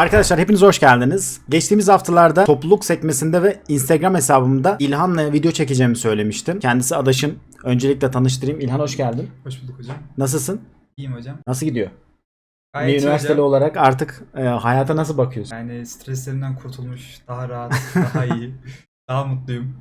Arkadaşlar hepiniz hoş geldiniz. Geçtiğimiz haftalarda topluluk sekmesinde ve Instagram hesabımda İlhan'la video çekeceğimi söylemiştim. Kendisi adaşım. Öncelikle tanıştırayım. İlhan hoş geldin. Hoş bulduk hocam. Nasılsın? İyiyim hocam. Nasıl gidiyor? Gayet bir iyi üniversiteli hocam. olarak artık e, hayata nasıl bakıyorsun? Yani streslerinden kurtulmuş, daha rahat, daha iyi, daha mutluyum.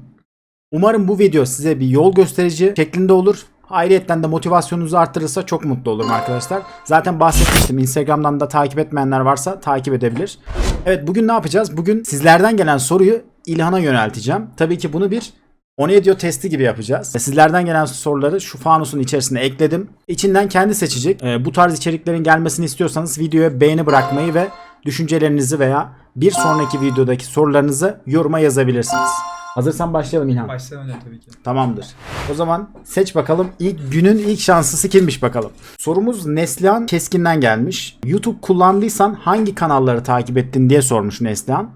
Umarım bu video size bir yol gösterici şeklinde olur. Ayrıyetten de motivasyonunuzu arttırırsa çok mutlu olurum arkadaşlar. Zaten bahsetmiştim. Instagram'dan da takip etmeyenler varsa takip edebilir. Evet bugün ne yapacağız? Bugün sizlerden gelen soruyu İlhan'a yönelteceğim. Tabii ki bunu bir Onedio testi gibi yapacağız. Sizlerden gelen soruları şu fanusun içerisine ekledim. İçinden kendi seçecek. Ee, bu tarz içeriklerin gelmesini istiyorsanız videoya beğeni bırakmayı ve düşüncelerinizi veya bir sonraki videodaki sorularınızı yoruma yazabilirsiniz. Hazırsan başlayalım İlhan. Başlayalım hocam tabii ki. Tamamdır. O zaman seç bakalım ilk günün ilk şanslısı kimmiş bakalım. Sorumuz Neslihan Keskin'den gelmiş. YouTube kullandıysan hangi kanalları takip ettin diye sormuş Neslihan.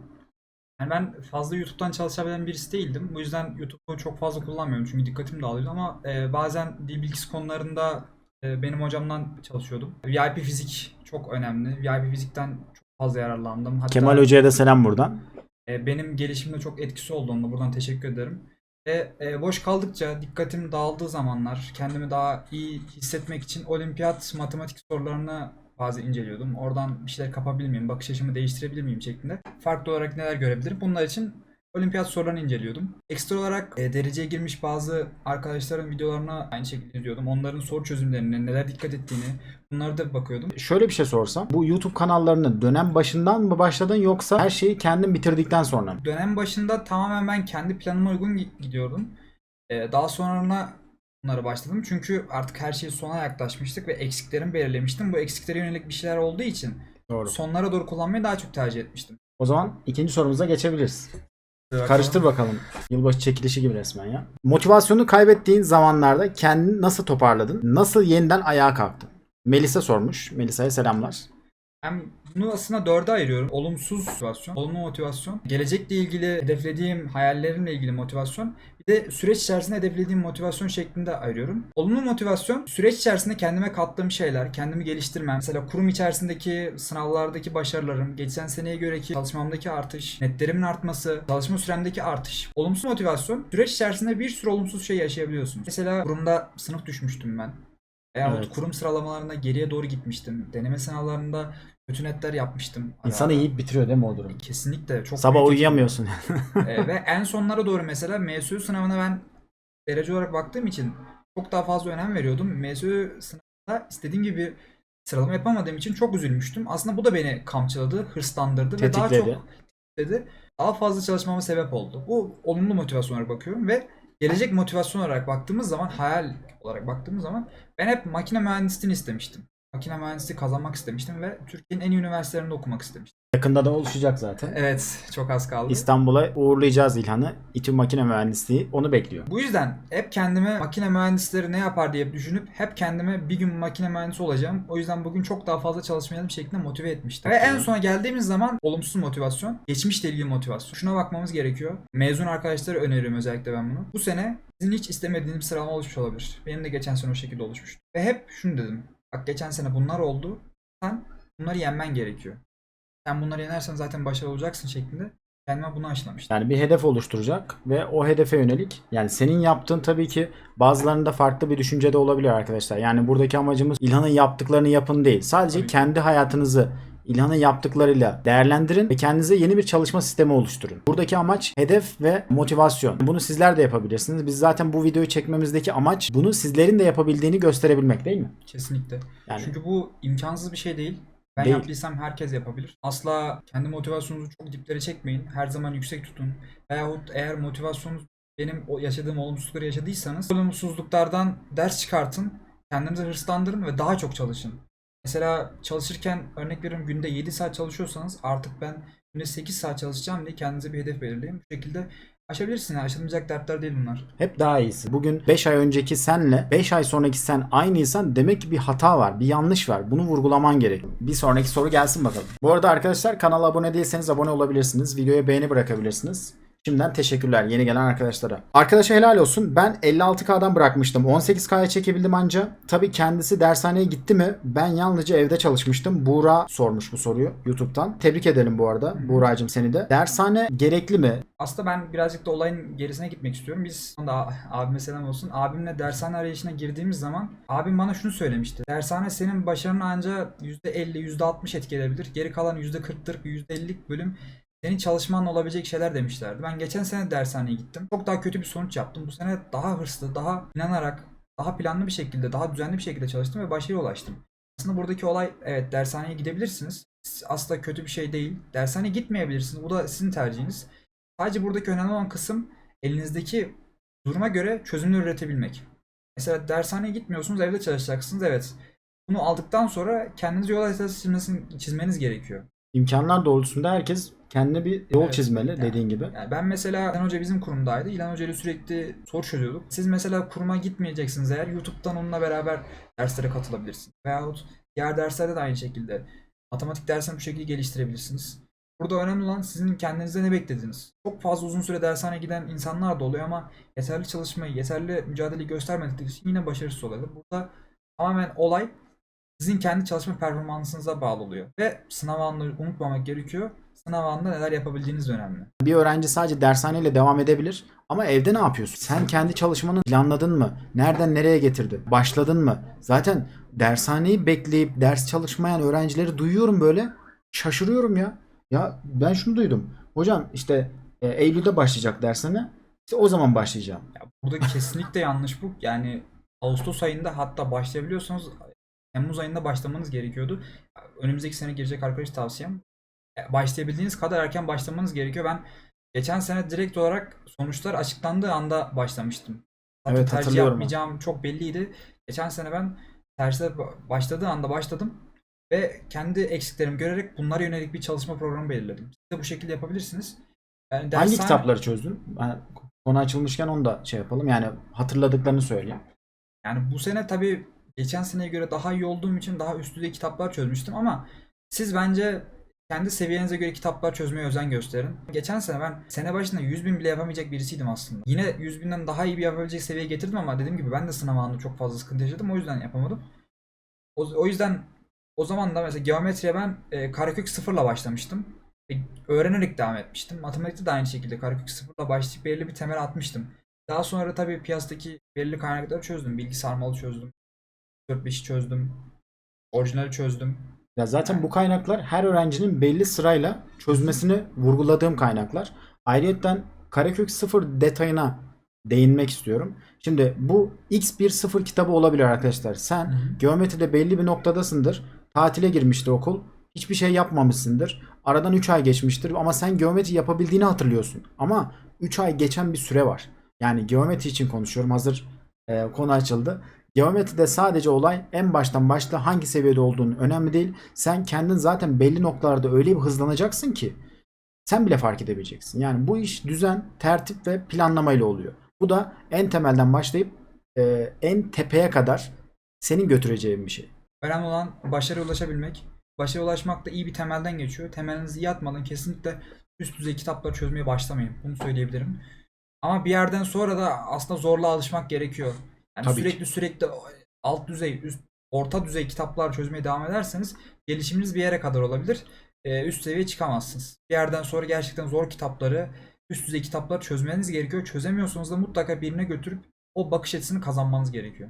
Yani ben fazla YouTube'dan çalışabilen birisi değildim. Bu yüzden YouTube'u çok fazla kullanmıyorum çünkü dikkatim dağılıyor ama e, bazen dil bilgisi konularında e, benim hocamdan çalışıyordum. VIP fizik çok önemli. VIP fizikten çok fazla yararlandım. Hatta Kemal Hoca'ya da selam buradan. E, benim gelişimde çok etkisi oldu onunla. Buradan teşekkür ederim. Ve e, boş kaldıkça dikkatim dağıldığı zamanlar kendimi daha iyi hissetmek için olimpiyat matematik sorularını bazı inceliyordum. Oradan bir şeyler kapabilir miyim, bakış açımı değiştirebilir miyim şeklinde. Farklı olarak neler görebilirim? Bunlar için olimpiyat sorularını inceliyordum. Ekstra olarak e, dereceye girmiş bazı arkadaşların videolarına aynı şekilde izliyordum. Onların soru çözümlerine, neler dikkat ettiğini bunları da bakıyordum. Şöyle bir şey sorsam. Bu YouTube kanallarını dönem başından mı başladın yoksa her şeyi kendin bitirdikten sonra mı? Dönem başında tamamen ben kendi planıma uygun gi- gidiyordum. Ee, daha sonra bunlara başladım. Çünkü artık her şey sona yaklaşmıştık ve eksiklerimi belirlemiştim. Bu eksiklere yönelik bir şeyler olduğu için Doğru. sonlara doğru kullanmayı daha çok tercih etmiştim. O zaman ikinci sorumuza geçebiliriz. Bakalım. Karıştır bakalım. Yılbaşı çekilişi gibi resmen ya. Motivasyonu kaybettiğin zamanlarda kendini nasıl toparladın? Nasıl yeniden ayağa kalktın? Melisa sormuş. Melisa'ya selamlar. Ben bunu aslında dörde ayırıyorum. Olumsuz motivasyon, olumlu motivasyon, gelecekle ilgili hedeflediğim hayallerimle ilgili motivasyon, bir de süreç içerisinde hedeflediğim motivasyon şeklinde ayırıyorum. Olumlu motivasyon, süreç içerisinde kendime kattığım şeyler, kendimi geliştirmem. Mesela kurum içerisindeki sınavlardaki başarılarım, geçen seneye göreki çalışmamdaki artış, netlerimin artması, çalışma süremdeki artış. Olumsuz motivasyon, süreç içerisinde bir sürü olumsuz şey yaşayabiliyorsun. Mesela kurumda sınıf düşmüştüm ben. Veyahut Evet. kurum sıralamalarında geriye doğru gitmiştim. Deneme sınavlarında kötü netler yapmıştım. İnsanı Ara- yiyip bitiriyor değil mi o durum? Kesinlikle çok Sabah büyük uyuyamıyorsun. Ee, ve en sonlara doğru mesela MSU sınavına ben derece olarak baktığım için çok daha fazla önem veriyordum. MSU sınavında istediğim gibi sıralama yapamadığım için çok üzülmüştüm. Aslında bu da beni kamçıladı, hırslandırdı ve daha Tetikledi. çok dedi. Daha fazla çalışmama sebep oldu. Bu olumlu motivasyon olarak bakıyorum ve gelecek motivasyon olarak baktığımız zaman, hayal olarak baktığımız zaman ben hep makine mühendisliğini istemiştim. Makine mühendisliği kazanmak istemiştim ve Türkiye'nin en iyi üniversitelerinde okumak istemiştim. Yakında da oluşacak zaten. Evet, çok az kaldı. İstanbul'a uğurlayacağız İlhan'ı. İTÜ Makine Mühendisliği onu bekliyor. Bu yüzden hep kendime makine mühendisleri ne yapar diye düşünüp hep kendime bir gün makine mühendisi olacağım. O yüzden bugün çok daha fazla çalışmayalım şeklinde motive etmiştim. Ve en sona geldiğimiz zaman olumsuz motivasyon, geçmişle ilgili motivasyon. Şuna bakmamız gerekiyor. Mezun arkadaşlara öneriyorum özellikle ben bunu. Bu sene sizin hiç istemediğiniz bir sıralama oluşmuş olabilir. Benim de geçen sene o şekilde oluşmuştu. Ve hep şunu dedim. Bak geçen sene bunlar oldu. Sen bunları yenmen gerekiyor. Sen bunları yenersen zaten başarılı olacaksın şeklinde. Kendime bunu aşılamıştım. Yani bir hedef oluşturacak ve o hedefe yönelik yani senin yaptığın tabii ki bazılarında farklı bir düşüncede olabilir arkadaşlar. Yani buradaki amacımız İlhan'ın yaptıklarını yapın değil. Sadece Tabii kendi hayatınızı İlhan'ın yaptıklarıyla değerlendirin ve kendinize yeni bir çalışma sistemi oluşturun. Buradaki amaç hedef ve motivasyon. Bunu sizler de yapabilirsiniz. Biz zaten bu videoyu çekmemizdeki amaç bunu sizlerin de yapabildiğini gösterebilmek değil mi? Kesinlikle. Yani Çünkü bu imkansız bir şey değil. Ben Değil. yaptıysam herkes yapabilir. Asla kendi motivasyonunuzu çok diplere çekmeyin. Her zaman yüksek tutun. Veyahut eğer motivasyonunuz benim o yaşadığım olumsuzlukları yaşadıysanız olumsuzluklardan ders çıkartın. Kendinizi hırslandırın ve daha çok çalışın. Mesela çalışırken örnek veriyorum günde 7 saat çalışıyorsanız artık ben günde 8 saat çalışacağım diye kendinize bir hedef belirleyin. Bu şekilde aşabilirsiniz. Yani aşılmayacak dertler değil bunlar. hep daha iyisi. Bugün 5 ay önceki senle 5 ay sonraki sen aynıysan demek ki bir hata var, bir yanlış var. Bunu vurgulaman gerek. Bir sonraki soru gelsin bakalım. Bu arada arkadaşlar kanala abone değilseniz abone olabilirsiniz. Videoya beğeni bırakabilirsiniz. Şimdiden teşekkürler yeni gelen arkadaşlara. Arkadaşa helal olsun. Ben 56K'dan bırakmıştım. 18K'ya çekebildim anca. Tabii kendisi dershaneye gitti mi? Ben yalnızca evde çalışmıştım. Buğra sormuş bu soruyu YouTube'dan. Tebrik edelim bu arada. Buğra'cığım seni de. Dershane gerekli mi? Aslında ben birazcık da olayın gerisine gitmek istiyorum. Biz da abime selam olsun. Abimle dershane arayışına girdiğimiz zaman abim bana şunu söylemişti. Dershane senin başarını ancak %50, %60 etki edebilir. Geri kalan %40'lık, %50'lik bölüm senin çalışmanla olabilecek şeyler demişlerdi. Ben geçen sene dershaneye gittim. Çok daha kötü bir sonuç yaptım. Bu sene daha hırslı, daha inanarak, daha planlı bir şekilde, daha düzenli bir şekilde çalıştım ve başarıya ulaştım. Aslında buradaki olay evet dershaneye gidebilirsiniz. Aslında kötü bir şey değil. Dershaneye gitmeyebilirsiniz. Bu da sizin tercihiniz. Sadece buradaki önemli olan kısım elinizdeki duruma göre çözümler üretebilmek. Mesela dershaneye gitmiyorsunuz, evde çalışacaksınız. Evet. Bunu aldıktan sonra kendiniz yol haritası çizmeniz gerekiyor. İmkanlar doğrultusunda herkes kendine bir yol Evet. çizmeli Yani- dediğin gibi. Yani ben mesela İlhan Hoca bizim kurumdaydı. İlhan Hoca ile sürekli soru çözüyorduk. Siz mesela kuruma gitmeyeceksiniz eğer YouTube'dan onunla beraber derslere katılabilirsiniz. Veyahut diğer derslerde de aynı şekilde. Matematik dersini bu şekilde geliştirebilirsiniz. Burada önemli olan sizin kendinize ne beklediğiniz. Çok fazla uzun süre dershaneye giden insanlar da oluyor ama yeterli çalışmayı, yeterli mücadeleyi göstermedikleri için yine başarısız oluyorlar. Burada tamamen olay sizin kendi çalışma performansınıza bağlı oluyor. Ve sınav anını unutmamak gerekiyor. Sınav anında neler yapabildiğiniz önemli. Bir öğrenci sadece dershaneyle devam edebilir ama evde ne yapıyorsun? Sen kendi çalışmanı planladın mı? Nereden nereye getirdin? Başladın mı? Zaten dershaneyi bekleyip ders çalışmayan öğrencileri duyuyorum böyle. Şaşırıyorum ya. Ya ben şunu duydum. Hocam işte e, Eylül'de başlayacak dershane. İşte o zaman başlayacağım. Burada kesinlikle yanlış bu. Yani Ağustos ayında hatta başlayabiliyorsanız Temmuz ayında başlamanız gerekiyordu. Önümüzdeki sene girecek arkadaş tavsiyem. e, Başlayabildiğiniz kadar erken başlamanız gerekiyor. Ben geçen sene direkt olarak sonuçlar açıklandığı anda başlamıştım. Zaten Evet, tercih yapmayacağım çok belliydi. Geçen sene ben ba- başladığı anda başladım ve kendi eksiklerimi görerek bunlara yönelik bir çalışma programı belirledim. Siz de bu şekilde yapabilirsiniz. Yani Hangi dershane- kitapları çözdün? Ben, konu açılmışken onu da şey yapalım. Yani hatırladıklarını söyleyeyim. Yani bu sene tabii geçen seneye göre daha iyi olduğum için daha üst düzey kitaplar çözmüştüm ama siz bence kendi seviyenize göre kitaplar çözmeye özen gösterin. Geçen sene ben sene başında 100 bin bile yapamayacak birisiydim aslında. Yine 100 binden daha iyi bir yapabilecek seviyeye getirdim ama dediğim gibi ben de sınav anında çok fazla sıkıntı yaşadım o yüzden yapamadım. O, o yüzden o zaman da mesela geometriye ben e, karekök sıfırla başlamıştım. Ve öğrenerek devam etmiştim. Matematikte de aynı şekilde karekök sıfırla başlayıp belirli bir temel atmıştım. Daha sonra tabii piyasadaki belirli kaynakları çözdüm. Bilgi sarmalı çözdüm. 4-5'i çözdüm. Orijinali çözdüm. Ya zaten bu kaynaklar her öğrencinin belli sırayla çözmesini vurguladığım kaynaklar. Ayrıyeten karekök sıfır detayına değinmek istiyorum. Şimdi bu X1 sıfır kitabı olabilir arkadaşlar. Sen Hı hı. geometride belli bir noktadasındır. Tatile girmiştir okul. Hiçbir şey yapmamışsındır. Aradan 3 ay geçmiştir ama sen geometri yapabildiğini hatırlıyorsun. Ama 3 ay geçen bir süre var. Yani geometri için konuşuyorum. Hazır e, konu açıldı. Geometride sadece olay en baştan başla hangi seviyede olduğunu önemli değil. Sen kendin zaten belli noktalarda öyle bir hızlanacaksın ki sen bile fark edebileceksin. Yani bu iş düzen, tertip ve planlamayla oluyor. Bu da en temelden başlayıp e, en tepeye kadar senin götüreceğin bir şey. Önemli olan başarıya ulaşabilmek. Başarıya ulaşmak da iyi bir temelden geçiyor. Temelinizi iyi atmadan kesinlikle üst düzey kitaplar çözmeye başlamayın. Bunu söyleyebilirim. Ama bir yerden sonra da aslında zorla alışmak gerekiyor. Yani Tabii ki. sürekli sürekli alt düzey, üst, orta düzey kitaplar çözmeye devam ederseniz gelişiminiz bir yere kadar olabilir. Ee, üst seviyeye çıkamazsınız. Bir yerden sonra gerçekten zor kitapları, üst düzey kitapları çözmeniz gerekiyor. Çözemiyorsanız da mutlaka birine götürüp o bakış açısını kazanmanız gerekiyor.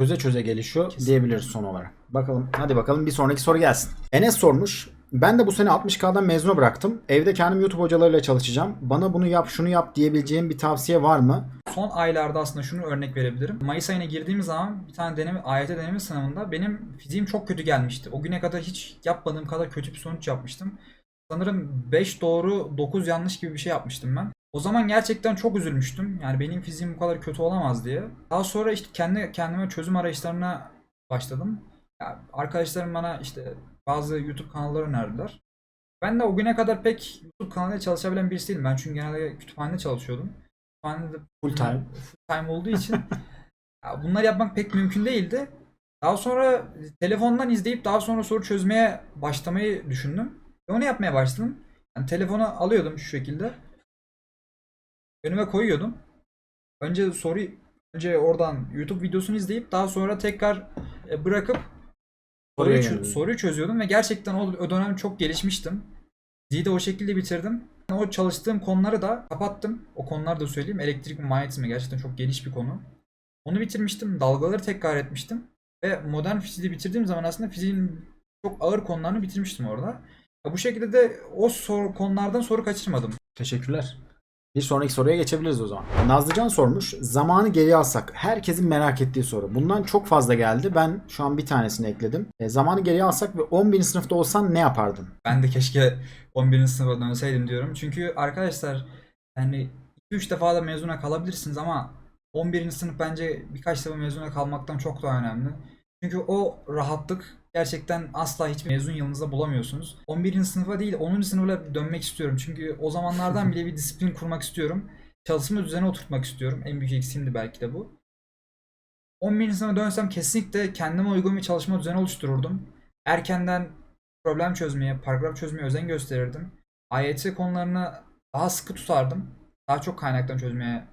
Çöze çöze gelişiyor Kesinlikle. diyebiliriz son olarak. Bakalım hadi bakalım bir sonraki soru gelsin. Enes sormuş. Ben de bu sene 60K'dan mezunu bıraktım. Evde kendim YouTube hocalarıyla çalışacağım. Bana bunu yap şunu yap diyebileceğim bir tavsiye var mı? Son aylarda aslında şunu örnek verebilirim. Mayıs ayına girdiğimiz zaman bir tane deneme, AYT deneme sınavında benim fiziğim çok kötü gelmişti. O güne kadar hiç yapmadığım kadar kötü bir sonuç yapmıştım. Sanırım 5 doğru 9 yanlış gibi bir şey yapmıştım ben. O zaman gerçekten çok üzülmüştüm. Yani benim fiziğim bu kadar kötü olamaz diye. Daha sonra işte kendi kendime çözüm arayışlarına başladım. Ya arkadaşlarım bana işte bazı YouTube kanalları önerdiler. Ben de o güne kadar pek YouTube kanalıyla çalışabilen birisi değilim. Ben çünkü genelde kütüphanede çalışıyordum. Kütüphanede Full time. full time olduğu için ya bunları yapmak pek mümkün değildi. Daha sonra telefondan izleyip daha sonra soru çözmeye başlamayı düşündüm. Ve onu yapmaya başladım. Yani telefonu alıyordum şu şekilde. önüme koyuyordum. Önce soruyu önce oradan YouTube videosunu izleyip daha sonra tekrar e, bırakıp soruyu, çö- soruyu çözüyordum ve gerçekten o, o dönem çok gelişmiştim. Diziyi de o şekilde bitirdim. O çalıştığım konuları da kapattım. O konuları da söyleyeyim. Elektrik ve manyetizma gerçekten çok geniş bir konu. Onu bitirmiştim. Dalgaları tekrar etmiştim. Ve modern fiziği bitirdiğim zaman aslında fiziğin çok ağır konularını bitirmiştim orada. Ya bu şekilde de o sor, konulardan soru kaçırmadım. Teşekkürler. Bir sonraki soruya geçebiliriz o zaman. Nazlıcan sormuş. Zamanı geriye alsak. Herkesin merak ettiği soru. Bundan çok fazla geldi. Ben şu an bir tanesini ekledim. E, zamanı geriye alsak ve 11. sınıfta olsan ne yapardın? Ben de keşke 11. sınıfa dönseydim diyorum. Çünkü arkadaşlar yani 2-3 defa da mezuna kalabilirsiniz ama 11. sınıf bence birkaç defa mezuna kalmaktan çok daha önemli. Çünkü o rahatlık gerçekten asla hiçbir mezun yılınızda bulamıyorsunuz. 11. sınıfa değil 10. sınıfa dönmek istiyorum. Çünkü o zamanlardan bile bir disiplin kurmak istiyorum. Çalışma düzeni oturtmak istiyorum. En büyük eksiğimdi belki de bu. 11. sınıfa dönsem kesinlikle kendime uygun bir çalışma düzeni oluştururdum. Erkenden problem çözmeye, paragraf çözmeye özen gösterirdim. AYT konularını daha sıkı tutardım. Daha çok kaynaktan çözmeye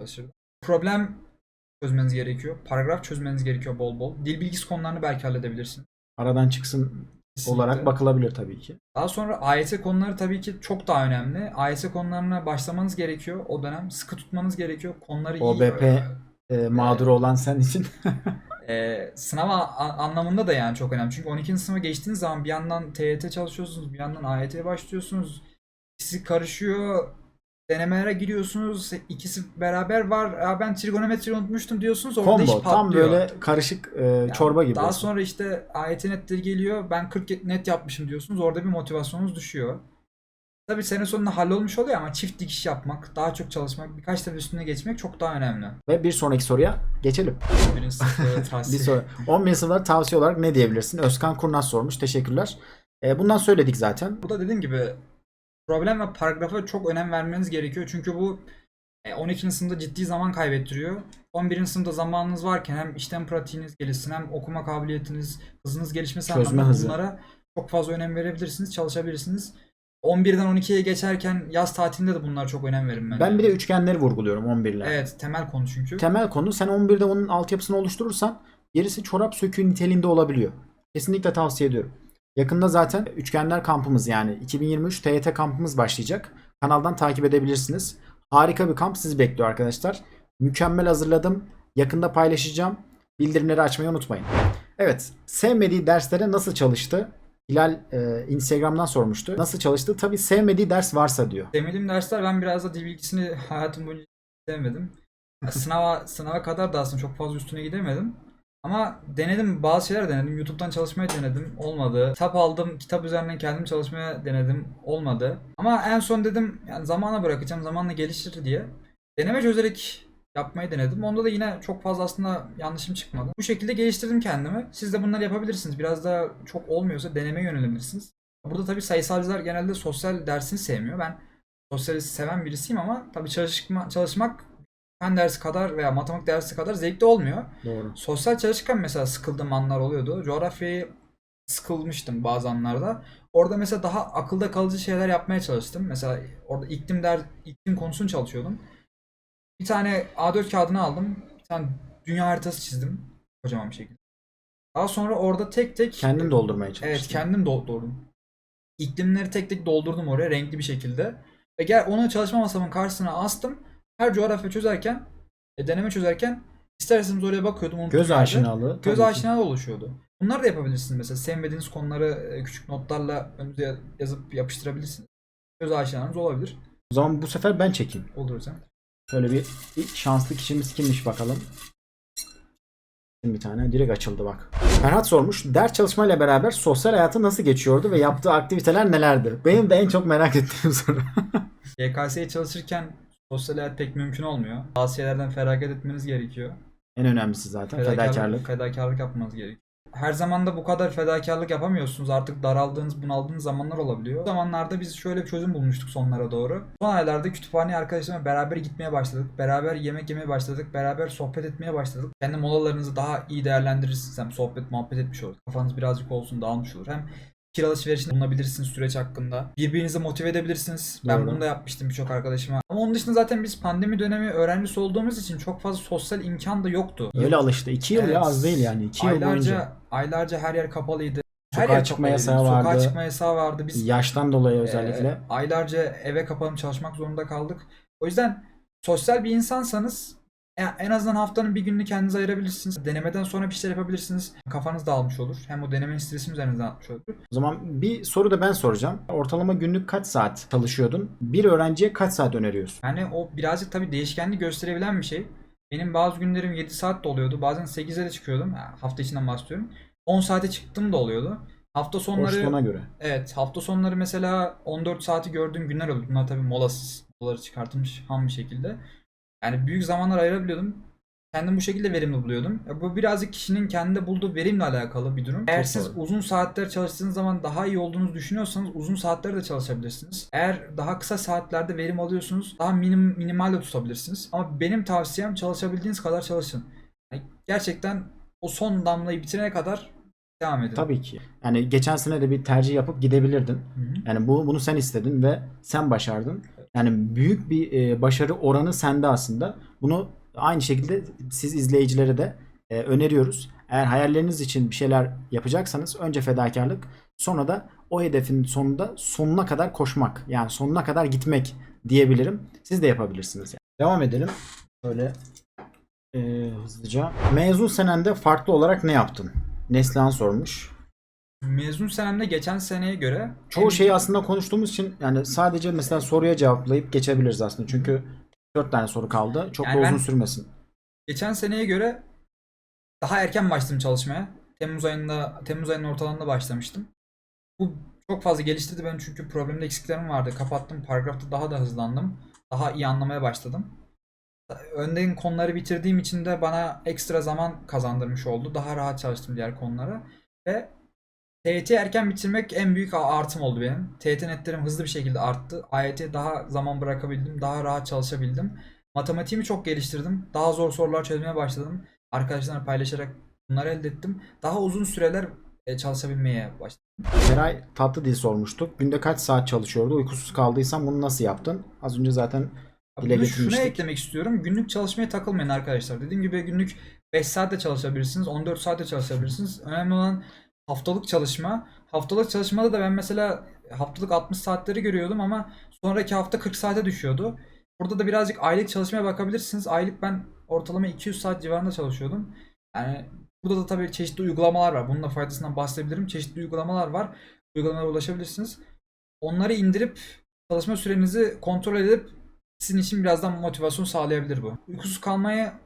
çalışırdım. Problem çözmeniz gerekiyor. Paragraf çözmeniz gerekiyor bol bol. Dil bilgisi konularını belki halledebilirsiniz. Aradan çıksın Kesinlikle. olarak bakılabilir tabii ki. Daha sonra AYT konuları tabii ki çok daha önemli. AYT konularına başlamanız gerekiyor o dönem. Sıkı tutmanız gerekiyor. Konuları iyi OBP e, mağduru olan sen için. Ee, sınav anlamında da yani çok önemli. Çünkü 12. sınıfa geçtiğiniz zaman bir yandan TYT çalışıyorsunuz, bir yandan AYT'ye başlıyorsunuz. İkisi karışıyor. Denemelere giriyorsunuz. İkisi beraber var. Ya ben trigonometri unutmuştum diyorsunuz. Orada iş Combo. patlıyor. Tam böyle karışık e, Yani çorba gibi. Daha sonra işte AYT netleri geliyor. Ben 40 net yapmışım diyorsunuz. Orada bir motivasyonunuz düşüyor. Tabii sene sonunda hallolmuş oluyor ama çift dikiş yapmak, daha çok çalışmak, birkaç defa üstüne geçmek çok daha önemli. Ve bir sonraki soruya geçelim. Birinci sınıfta Bir tavsiye. soru. 11 sınıflar tavsiye olarak ne diyebilirsin? Özkan Kurnaz sormuş. Teşekkürler. E, bundan söyledik zaten. Burada dediğim gibi problem ve paragrafa çok önem vermeniz gerekiyor. Çünkü bu e, 12. sınıfta ciddi zaman kaybettiriyor. 11. sınıfta zamanınız varken hem işlem pratiğiniz gelişsin hem okuma kabiliyetiniz, hızınız gelişmesi Çözme anlamında hızı. bunlara çok fazla önem verebilirsiniz, çalışabilirsiniz. 11'den 12'ye geçerken yaz tatilinde de bunlar çok önem verin bence. Ben bir de üçgenleri vurguluyorum 11 ile. Evet temel konu çünkü. Temel konu sen 11'de onun altyapısını oluşturursan gerisi çorap söküğü niteliğinde olabiliyor. Kesinlikle tavsiye ediyorum. Yakında zaten üçgenler kampımız yani 2023 TYT kampımız başlayacak. Kanaldan takip edebilirsiniz. Harika bir kamp sizi bekliyor arkadaşlar. Mükemmel hazırladım. Yakında paylaşacağım. Bildirimleri açmayı unutmayın. Evet, sevmediği derslere nasıl çalıştı? Hilal e, Instagram'dan sormuştu. Nasıl çalıştı? Tabii sevmediği ders varsa diyor. Sevmediğim dersler ben biraz da dil bilgisini hayatım boyunca sevmedim. Sınava sınava kadar da aslında çok fazla üstüne gidemedim. Ama denedim bazı şeyler denedim. YouTube'dan çalışmayı denedim. Olmadı. Kitap aldım. Kitap üzerinden kendim çalışmaya denedim. Olmadı. Ama en son dedim yani zamana bırakacağım. Zamanla gelişir diye. Deneme çözerek yapmayı denedim. Onda da yine çok fazla aslında yanlışım çıkmadı. Bu şekilde geliştirdim kendimi. Siz de bunları yapabilirsiniz. Biraz da çok olmuyorsa denemeye yönelebilirsiniz. Burada tabii sayısalcılar genelde sosyal dersini sevmiyor. Ben sosyali seven birisiyim ama tabii çalışma, çalışmak fen dersi kadar veya matematik dersi kadar zevkli olmuyor. Doğru. Sosyal çalışırken mesela sıkıldığım anlar oluyordu. Coğrafyayı sıkılmıştım bazı anlarda. Orada mesela daha akılda kalıcı şeyler yapmaya çalıştım. Mesela orada iklim der iklim konusunu çalışıyordum. Bir tane A4 kağıdını aldım. Bir tane dünya haritası çizdim. Kocaman bir şekilde. Daha sonra orada tek tek Kendin doldurmaya çalıştın. Evet kendim doldurdum. İklimleri tek tek doldurdum oraya renkli bir şekilde. Ve gel onu çalışma masamın karşısına astım. Her coğrafya çözerken, e, deneme çözerken isterseniz oraya bakıyordum. unuttuğum Göz yerde. aşinalığı. Göz tabii ki. aşinalığı oluşuyordu. Bunları da yapabilirsiniz mesela. Sevmediğiniz konuları e, küçük notlarla önünüze yazıp yapıştırabilirsiniz. Göz aşinalığınız olabilir. O zaman bu sefer ben çekeyim. Olur sen. Şöyle bir ilk şanslı kişimiz kimmiş bakalım. Bir tane direkt açıldı bak. Ferhat sormuş. Ders çalışmayla beraber sosyal hayatı nasıl geçiyordu ve yaptığı aktiviteler nelerdi? Benim de en çok merak ettiğim soru. YKS'ye çalışırken sosyal hayat pek mümkün olmuyor. Bazı şeylerden feragat etmeniz gerekiyor. en önemlisi zaten fedakarlık. Fedakarlık yapmanız gerekiyor. Her zaman da bu kadar fedakarlık yapamıyorsunuz. Artık daraldığınız, bunaldığınız zamanlar olabiliyor. O zamanlarda biz şöyle bir çözüm bulmuştuk sonlara doğru. Son aylarda kütüphaneye arkadaşlarımla beraber gitmeye başladık. Beraber yemek yemeye başladık. Beraber sohbet etmeye başladık. Kendi molalarınızı daha iyi değerlendirirsiniz. Hem sohbet muhabbet etmiş olur. Kafanız birazcık olsun dağılmış olur. Hem fikir alışverişinde bulunabilirsiniz süreç hakkında. Birbirinizi motive edebilirsiniz. Ben Doğru. bunu da yapmıştım birçok arkadaşıma. Ama onun dışında zaten biz pandemi dönemi öğrencisi olduğumuz için çok fazla sosyal imkan da yoktu. Öyle alıştı. 2 yıl Evet. ya az değil yani. 2 yıl boyunca. aylarca her yer kapalıydı. Her Sokağa yer çıkma yasağı Sokağa vardı. çıkma yasağı vardı. Biz Yaştan dolayı özellikle. ee, aylarca eve kapanıp çalışmak zorunda kaldık. O yüzden sosyal bir insansanız en azından haftanın bir gününü kendinize ayırabilirsiniz. Denemeden sonra bir şeyler yapabilirsiniz. Kafanız dağılmış olur. Hem o denemenin stresini üzerinizden atmış olur. O zaman bir soru da ben soracağım. Ortalama günlük kaç saat çalışıyordun? Bir öğrenciye kaç saat öneriyorsun? Yani o birazcık tabii değişkenlik gösterebilen bir şey. Benim bazı günlerim 7 saat de oluyordu. Bazen 8'e de çıkıyordum. Yani hafta içinden bahsediyorum. 10 saate çıktım da oluyordu. Hafta sonları Boşluğuna göre. Evet hafta sonları mesela 14 saati gördüğüm günler oldu. Bunlar tabii molasız. Molaları çıkartılmış ham bir şekilde. Yani büyük zamanlar ayırabiliyordum. Kendim bu şekilde verimli buluyordum. Ya bu birazcık kişinin kendinde bulduğu verimle alakalı bir durum. Eğer siz doğru. uzun saatler çalıştığınız zaman daha iyi olduğunuzu düşünüyorsanız uzun saatler de çalışabilirsiniz. Eğer daha kısa saatlerde verim alıyorsunuz daha minim, minimal de tutabilirsiniz. Ama benim tavsiyem çalışabildiğiniz kadar çalışın. Yani gerçekten o son damlayı bitirene kadar devam edin. Tabii ki. Yani geçen sene de bir tercih yapıp gidebilirdin. Hı hı. Yani bu bunu sen istedin ve sen başardın. Yani büyük bir e, başarı oranı sende aslında. Bunu aynı şekilde siz izleyicilere de e, öneriyoruz. Eğer hayalleriniz için bir şeyler yapacaksanız önce fedakarlık, sonra da o hedefin sonunda sonuna kadar koşmak. Yani sonuna kadar gitmek diyebilirim. Siz de yapabilirsiniz. Yani. Devam edelim. Böyle e, hızlıca. Mezun senende farklı olarak ne yaptın? Neslihan sormuş. Mezun senemde geçen seneye göre Çoğu şeyi aslında konuştuğumuz için yani sadece mesela soruya cevaplayıp geçebiliriz aslında. Çünkü 4 tane soru kaldı. Çok Yani da uzun ben- sürmesin. geçen seneye göre daha erken başladım çalışmaya. Temmuz ayında Temmuz ayının ortalarında başlamıştım. Bu çok fazla geliştirdi benim çünkü problemde eksiklerim vardı. Kapattım. Paragrafta daha da hızlandım. Daha iyi anlamaya başladım. Önden konuları bitirdiğim için de bana ekstra zaman kazandırmış oldu. Daha rahat çalıştım diğer konulara. Ve TYT erken bitirmek en büyük artım oldu benim. TYT netlerim hızlı bir şekilde arttı. AYT daha zaman bırakabildim. Daha rahat çalışabildim. Matematiğimi çok geliştirdim. Daha zor sorular çözmeye başladım. Arkadaşlarımla paylaşarak bunları elde ettim. Daha uzun süreler e, çalışabilmeye başladım. Feray tatlı dil sormuştuk. Günde kaç saat çalışıyordu? Uykusuz kaldıysan bunu nasıl yaptın? Az önce zaten dile Bunu şuna getirmiştik. eklemek istiyorum. Günlük çalışmaya takılmayın arkadaşlar. Dediğim gibi günlük 5 saat de çalışabilirsiniz. 14 saat de çalışabilirsiniz. Önemli olan haftalık çalışma. Haftalık çalışmada da ben mesela haftalık 60 saatleri görüyordum ama sonraki hafta 40 saate düşüyordu. Burada da birazcık aylık çalışmaya bakabilirsiniz. Aylık ben ortalama 200 saat civarında çalışıyordum. Yani burada da tabii çeşitli uygulamalar var. Bunun da faydasından bahsedebilirim. Çeşitli uygulamalar var. Uygulamalara ulaşabilirsiniz. Onları indirip çalışma sürenizi kontrol edip sizin için birazdan motivasyon sağlayabilir bu. Uykusuz kalmaya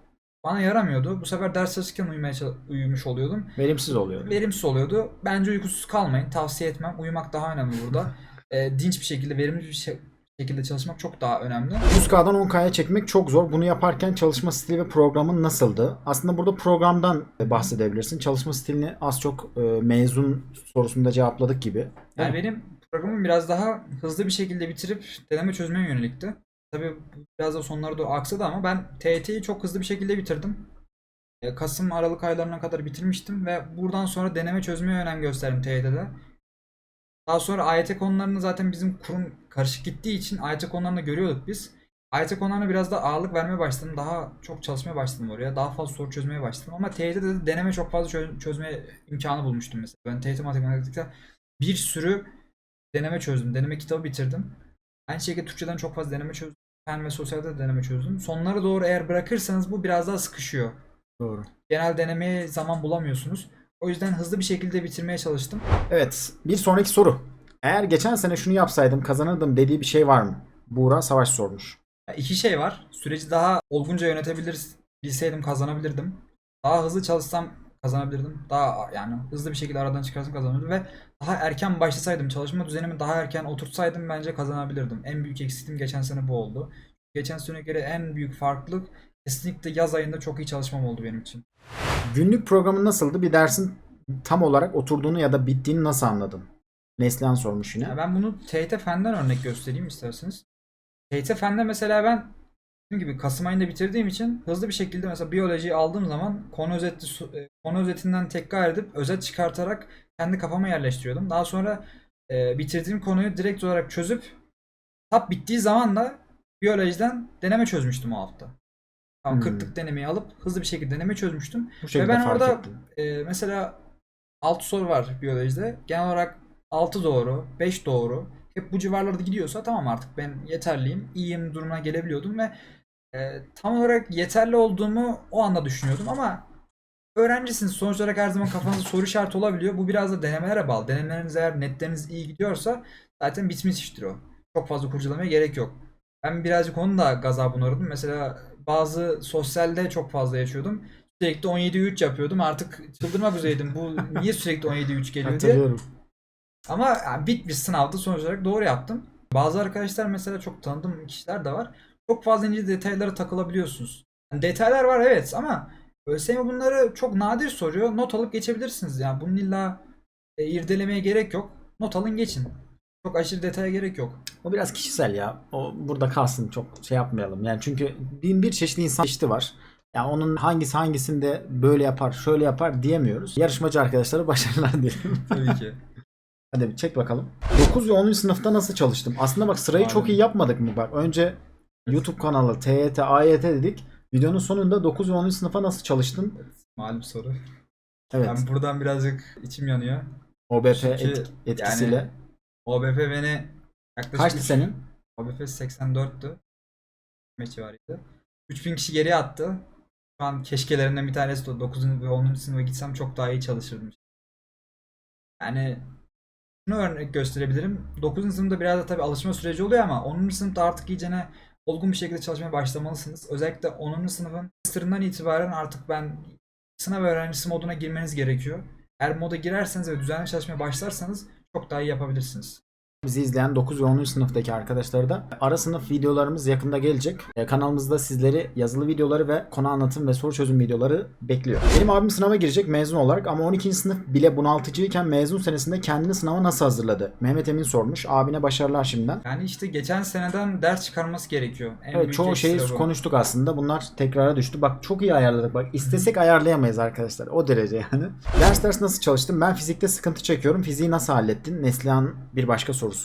bana yaramıyordu. Bu sefer ders çalışırken uyumaya uyumuş oluyordum. Verimsiz oluyor. Verimsiz oluyordu. Bence uykusuz kalmayın. Tavsiye etmem. Uyumak daha önemli burada. E, dinç bir şekilde, verimli bir şey- şekilde çalışmak çok daha önemli. 100K'dan 10K'ya çekmek çok zor. Bunu yaparken çalışma stili ve programın nasıldı? Aslında burada programdan bahsedebilirsin. Çalışma stilini az çok e, mezun sorusunda cevapladık gibi. Yani benim programım biraz daha hızlı bir şekilde bitirip deneme çözmeye yönelikti. Tabii bu biraz da sonlara doğru aksadı ama ben TYT'yi çok hızlı bir şekilde bitirdim. E, Kasım Aralık aylarına kadar bitirmiştim ve buradan sonra deneme çözmeye önem gösterdim TYT'de. Daha sonra AYT konularını zaten bizim kurum karışık gittiği için AYT konularını da görüyorduk biz. AYT konularına biraz da ağırlık vermeye başladım. Daha çok çalışmaya başladım oraya. Daha fazla soru çözmeye başladım. Ama TYT'de de deneme çok fazla çö- çözme imkanı bulmuştum mesela. Ben TYT matematikte bir sürü deneme çözdüm. Deneme kitabı bitirdim. Aynı şekilde Türkçeden çok fazla deneme çözdüm. Fen ve sosyalde de deneme çözdüm. Sonlara doğru eğer bırakırsanız bu biraz daha sıkışıyor. Doğru. Genel denemeye zaman bulamıyorsunuz. O yüzden hızlı bir şekilde bitirmeye çalıştım. Evet. Bir sonraki soru. Eğer geçen sene şunu yapsaydım kazanırdım dediği bir şey var mı? Buğra Savaş sormuş. Ya İki şey var. Süreci daha olgunca yönetebilir bilseydim kazanabilirdim. Daha hızlı çalışsam kazanabilirdim. Daha yani hızlı bir şekilde aradan çıkarsam kazanabilirdim ve daha erken başlasaydım çalışma düzenimi daha erken oturtsaydım bence kazanabilirdim. En büyük eksikliğim geçen sene bu oldu. Geçen sene göre en büyük farklılık kesinlikle yaz ayında çok iyi çalışmam oldu benim için. Günlük programın nasıldı? Bir dersin tam olarak oturduğunu ya da bittiğini nasıl anladın? Neslihan sormuş yine. Ya ben bunu TYT Fen'den örnek göstereyim isterseniz. TYT Fen'de mesela ben dediğim gibi Kasım ayında bitirdiğim için hızlı bir şekilde mesela biyolojiyi aldığım zaman konu özeti e, konu özetinden tekrar edip özet çıkartarak kendi kafama yerleştiriyordum. Daha sonra e, bitirdiğim konuyu direkt olarak çözüp tap bittiği zaman da biyolojiden deneme çözmüştüm o hafta. Tamam Hmm. 40'lık denemeyi alıp hızlı bir şekilde deneme çözmüştüm. Bu şekilde ben orada- ettim. Ee, mesela 6 soru var biyolojide. Genel olarak 6 doğru, 5 doğru. Hep bu civarlarda gidiyorsa tamam artık ben yeterliyim, iyiyim durumuna gelebiliyordum ve e, tam olarak yeterli olduğumu o anda düşünüyordum ama öğrencisiniz. Sonuç olarak her zaman kafanızda soru işareti olabiliyor. Bu biraz da denemelere bağlı. Denemeleriniz eğer netleriniz iyi gidiyorsa zaten bitmiş iştir o. Çok fazla kurcalamaya gerek yok. Ben birazcık onu da gazabına uğradım. Mesela bazı sosyalde çok fazla yaşıyordum. Sürekli 17-3 yapıyordum. Artık çıldırmak üzereydim. Bu niye sürekli 17-3 geliyor diye. Ama yani bit bir sınavda sonuç olarak doğru yaptım. Bazı arkadaşlar mesela çok tanıdığım kişiler de var. Çok fazla ince detaylara takılabiliyorsunuz. Yani detaylar var evet ama ÖSYM bunları çok nadir soruyor. Not alıp geçebilirsiniz. Yani bunun illa e, irdelemeye gerek yok. Not alın geçin. Çok aşırı detaya gerek yok. O biraz kişisel ya. O burada kalsın çok şey yapmayalım. Yani çünkü bin bir çeşitli insan çeşidi var. Yani onun hangisi hangisinde böyle yapar, şöyle yapar diyemiyoruz. Yarışmacı arkadaşlara başarılar dilerim. Tabii ki. Hadi bir çek bakalım. 9 ve 10. sınıfta nasıl çalıştım? Aslında bak sırayı çok Aynen. iyi yapmadık mı? Bak önce YouTube kanalı, TYT, AYT dedik. Videonun sonunda 9 ve 10. sınıfa nasıl çalıştın? Malum soru. Evet. Ben buradan birazcık içim yanıyor. OBP Çünkü et- etkisiyle. yani OBP beni yaklaşık Kaçtı üç- senin? OBP 84'tü. Meçi vardı. 3000 kişi geriye attı. Şu an keşkelerinden bir tanesi de 9. ve 10. sınıfa gitsem çok daha iyi çalışırdım. Yani şunu örnek gösterebilirim. 9. sınıfta biraz da tabii alışma süreci oluyor ama 10. sınıfta artık iyicene olgun bir şekilde çalışmaya başlamalısınız. Özellikle 10. sınıfın sırından itibaren artık ben sınav öğrencisi moduna girmeniz gerekiyor. Eğer moda girerseniz ve düzenli çalışmaya başlarsanız çok daha iyi yapabilirsiniz. Bizi izleyen 9 ve 10. sınıftaki arkadaşları da ara sınıf videolarımız yakında gelecek. E, kanalımızda sizleri yazılı videoları ve konu anlatım ve soru çözüm videoları bekliyor. Benim abim sınava girecek mezun olarak ama 12. sınıf bile bunaltıcıyken mezun senesinde kendini sınava nasıl hazırladı? Mehmet Emin sormuş. Abine başarılar şimdiden. Yani işte geçen seneden ders çıkarması gerekiyor. En Evet çoğu şeyi bu. konuştuk aslında. Bunlar tekrara düştü. Bak çok iyi ayarladık. Bak istesek ayarlayamayız arkadaşlar. O derece yani. Ders ders nasıl çalıştın? Ben fizikte sıkıntı çekiyorum. Fiziği nasıl hallettin? Neslihan bir başka sorusu.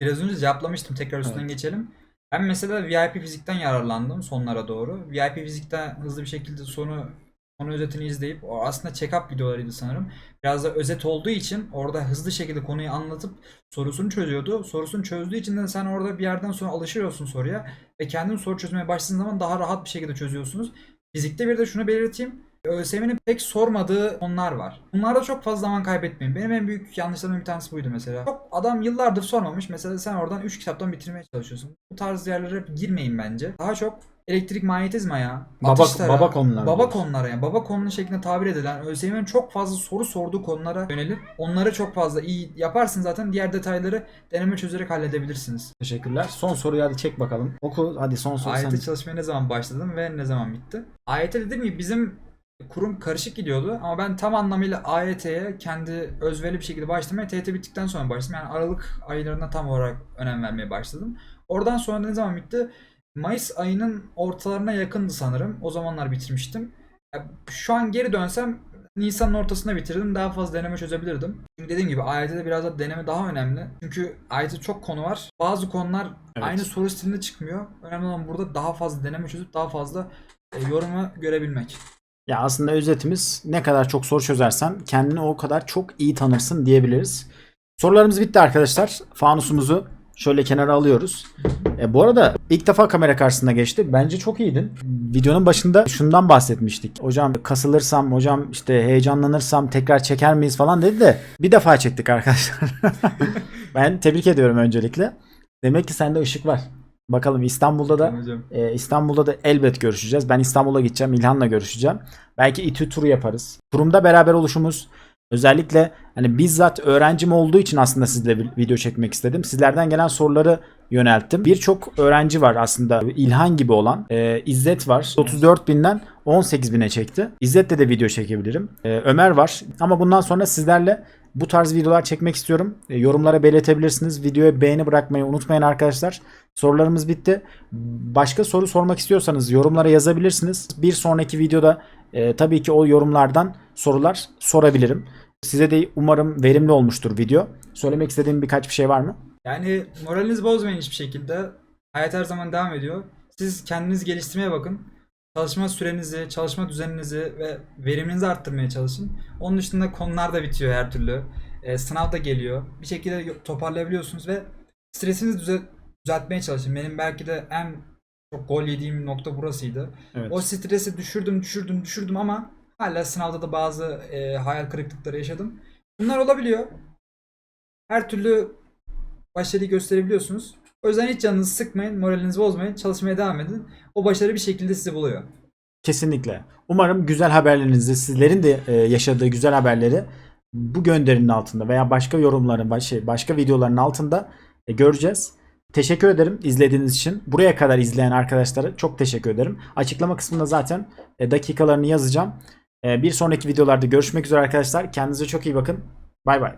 Biraz önce cevaplamıştım. Tekrar üstünden Evet. geçelim. Ben mesela VIP fizikten yararlandım sonlara doğru. VIP fizikten hızlı bir şekilde sonu konu özetini izleyip o aslında check-up videolarıydı sanırım. Biraz da özet olduğu için orada hızlı şekilde konuyu anlatıp sorusunu çözüyordu. Sorusunu çözdüğü için de sen orada bir yerden sonra alışıyorsun soruya ve kendin soru çözmeye başladığın zaman daha rahat bir şekilde çözüyorsunuz. Fizikte bir de şunu belirteyim. ÖSYM'nin pek sormadığı konular var. Bunlarda çok fazla zaman kaybetmeyin. Benim en büyük yanlışlarımdan bir tanesi buydu mesela. Çok adam yıllardır sormamış. Mesela sen oradan 3 kitaptan bitirmeye çalışıyorsun. Bu tarz yerlere hep girmeyin bence. Daha çok elektrik manyetizma ya. Baba- baba konular Baba konulara yani. Baba konunun şeklinde tabir edilen ÖSYM'nin çok fazla soru sorduğu konulara yönelip onları çok fazla iyi yaparsın zaten diğer detayları deneme çözerek halledebilirsiniz. Teşekkürler. Son soruyu hadi çek bakalım. Oku hadi son soru AYT sen. çalışmaya ne zaman başladım ve ne zaman bitti? AYT dediğim gibi bizim kurum karışık gidiyordu ama ben tam anlamıyla AYT'ye kendi özverili bir şekilde başlamaya TYT bittikten sonra başladım. Yani Aralık aylarına tam olarak önem vermeye başladım. Oradan sonra ne zaman bitti? Mayıs ayının ortalarına yakındı sanırım. O zamanlar bitirmiştim. Şu an geri dönsem Nisan'ın ortasında bitirdim. Daha fazla deneme çözebilirdim. Çünkü dediğim gibi AYT'de biraz da deneme daha önemli. Çünkü AYT'de çok konu var. Bazı konular Evet. aynı soru stilinde çıkmıyor. Önemli olan burada daha fazla deneme çözüp daha fazla e, yorumu görebilmek. Ya aslında özetimiz ne kadar çok soru çözersen kendini o kadar çok iyi tanırsın diyebiliriz. Sorularımız bitti arkadaşlar. Fanusumuzu şöyle kenara alıyoruz. E, bu arada ilk defa kamera karşısında geçti. Bence çok iyiydin. Videonun başında şundan bahsetmiştik. Hocam kasılırsam, hocam işte heyecanlanırsam tekrar çeker miyiz falan dedi de bir defa çektik arkadaşlar. ben tebrik ediyorum öncelikle. Demek ki sende ışık var. Bakalım İstanbul'da da ee, İstanbul'da da elbet görüşeceğiz. Ben İstanbul'a gideceğim. İlhan'la görüşeceğim. Belki İTÜ turu yaparız. Kurumda beraber oluşumuz özellikle hani bizzat öğrencim olduğu için aslında sizle video çekmek istedim. Sizlerden gelen soruları yönelttim. Birçok öğrenci var aslında İlhan gibi olan. Ee, İzzet var. 34 binden 18 bine çekti. İzzet'le de video çekebilirim. Ee, Ömer var. Ama bundan sonra sizlerle bu tarz videolar çekmek istiyorum. Ee, yorumlara belirtebilirsiniz. Videoya beğeni bırakmayı unutmayın arkadaşlar. Sorularımız bitti. Başka soru sormak istiyorsanız yorumlara yazabilirsiniz. Bir sonraki videoda e, tabii ki o yorumlardan sorular sorabilirim. Size de umarım verimli olmuştur video. Söylemek istediğim birkaç bir şey var mı? Yani moralinizi bozmayın hiçbir şekilde. Hayat her zaman devam ediyor. Siz kendinizi geliştirmeye bakın. Çalışma sürenizi, çalışma düzeninizi ve veriminizi arttırmaya çalışın. Onun dışında konular da bitiyor her türlü. E, sınav da geliyor. Bir şekilde toparlayabiliyorsunuz ve stresinizi düze- düzeltmeye çalışın. Benim belki de en çok gol yediğim nokta burasıydı. Evet. O stresi düşürdüm, düşürdüm, düşürdüm ama hala sınavda da bazı e, hayal kırıklıkları yaşadım. Bunlar olabiliyor. Her türlü başarıyı gösterebiliyorsunuz. O yüzden hiç canınızı sıkmayın, moralinizi bozmayın, çalışmaya devam edin. O başarı bir şekilde sizi buluyor. Kesinlikle. Umarım güzel haberlerinizi, sizlerin de e, yaşadığı güzel haberleri bu gönderinin altında veya başka yorumların, şey, başka videoların altında e, göreceğiz. Teşekkür ederim izlediğiniz için. Buraya kadar izleyen arkadaşlara çok teşekkür ederim. Açıklama kısmında zaten e, dakikalarını yazacağım. Bir sonraki videolarda görüşmek üzere arkadaşlar. Kendinize çok iyi bakın. Bay bay.